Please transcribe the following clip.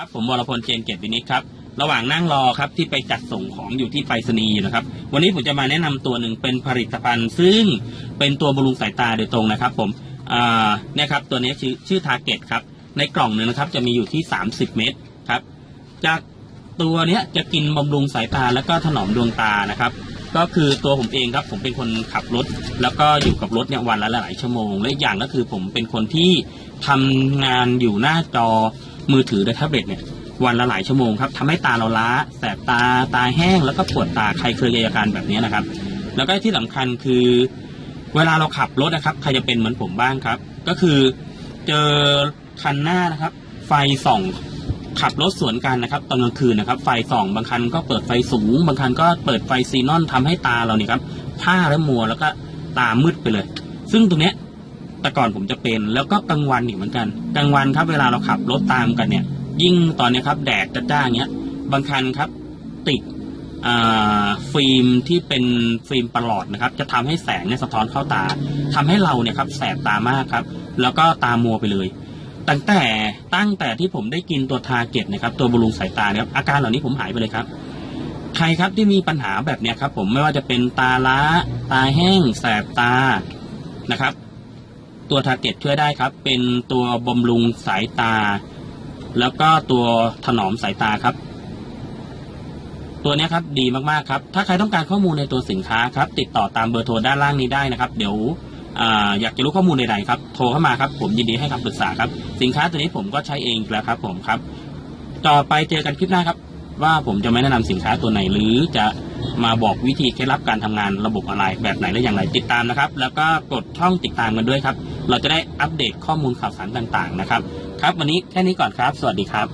ครับผมวรพลเจนเกตวินิจครับระหว่างนั่งรอครับที่ไปจัดส่งของอยู่ที่ไปรษณีย์นะครับ วันนี้ผมจะมาแนะนำตัวหนึ่งเป็นผลิตภัณฑ์ ซึ่งเป็นตัวบำรุงสายตาโดยตรงนะครับ ผมอ่าเนี่ยครับตัวนี้ชื่อชื่อทาร์เก็ตครับในกล่องหนึงนะครับจะมีอยู่ที่ 30 เม็ดครับ จากตัวเนี้ยจะกินบำรุงสายตาแล้วก็ถนอมดวงตานะครับ ก็คือตัวผมเองครับ ผมเป็นคนขับรถ แล้วก็อยู่กับรถเนี่ยวันละหลายชั่วโมงและอีกอย่างก็คือผมเป็นคนที่ทำงานอยู่หน้าจอ มือถือและแท็บเล็ตเนี่ยวันละหลายชั่วโมงครับทำให้ตาเราล้าแสบตาตาแห้งแล้วก็ปวดตาใครเคยมีอาการแบบนี้นะครับ แล้วก็ที่สำคัญคือ เวลาเราขับรถนะครับ ใครจะเป็นเหมือนผมบ้างครับ ก็คือเจอคันหน้านะครับ ไฟส่องขับรถสวนกันนะครับตอนกลางคืนนะครับ ไฟส่องบางคันก็เปิดไฟสูง บางคันก็เปิดไฟซีนอนทำให้ตาเราเนี่ยครับผ้าและมัวแล้วก็ตามืดไปเลย ซึ่งตรงเนี้ย แต่ก่อนผมจะเป็น แล้วก็กลางวันอีกเหมือนกันกลางวันครับเวลาเราขับรถตามกันเนี่ย ยิ่งตอนนี้ครับ แดดจ้าๆอย่างเงี้ย บางคันครับ ติดฟิล์มที่เป็นฟิล์มประหลอดนะครับ จะทำให้แสงเนี่ยสะท้อนเข้าตาทำให้เราเนี่ยครับ แสบตามากครับ แล้วก็ตามัวไปเลย ตั้งแต่ตั้งแต่ที่ผมได้กินตัวทาเก็ตนะครับ ตัวบำรุงสายตาเนี่ยครับอาการเหล่านี้ผมหายไปเลยครับ ใครครับที่มีปัญหาแบบเนี้ยครับ ผมไม่ว่าจะเป็นตาล้า ตาแห้ง แสบตานะครับ ตัวทาเก็ตช่วยได้ครับ เป็นตัวบำรุงสายตา แล้วก็ตัวถนอมสายตาครับ ตัวนี้ครับดีมากๆครับ ถ้าใครต้องการข้อมูลในตัวสินค้าครับ ติดต่อตามเบอร์โทรด้านล่างนี้ได้นะครับ เดี๋ยวอยากจะรู้ข้อมูลใดๆครับ โทรเข้ามาครับ ผมยินดีให้คำปรึกษาครับ สินค้าตัวนี้ผมก็ใช้เองแล้วครับผมครับ ต่อไปเจอกันคลิปหน้าครับ ว่าผมจะไม่แนะนำสินค้าตัวไหน หรือจะมาบอกวิธีเคล็ดลับการทำงานระบบอะไรแบบไหนและอย่างไรติดตามนะครับ แล้วก็กดช่องติดตามกันด้วยครับ เราจะได้อัปเดตข้อมูลข่าวสารต่างๆนะครับ ครับ วันนี้แค่นี้ก่อนครับ สวัสดีครับ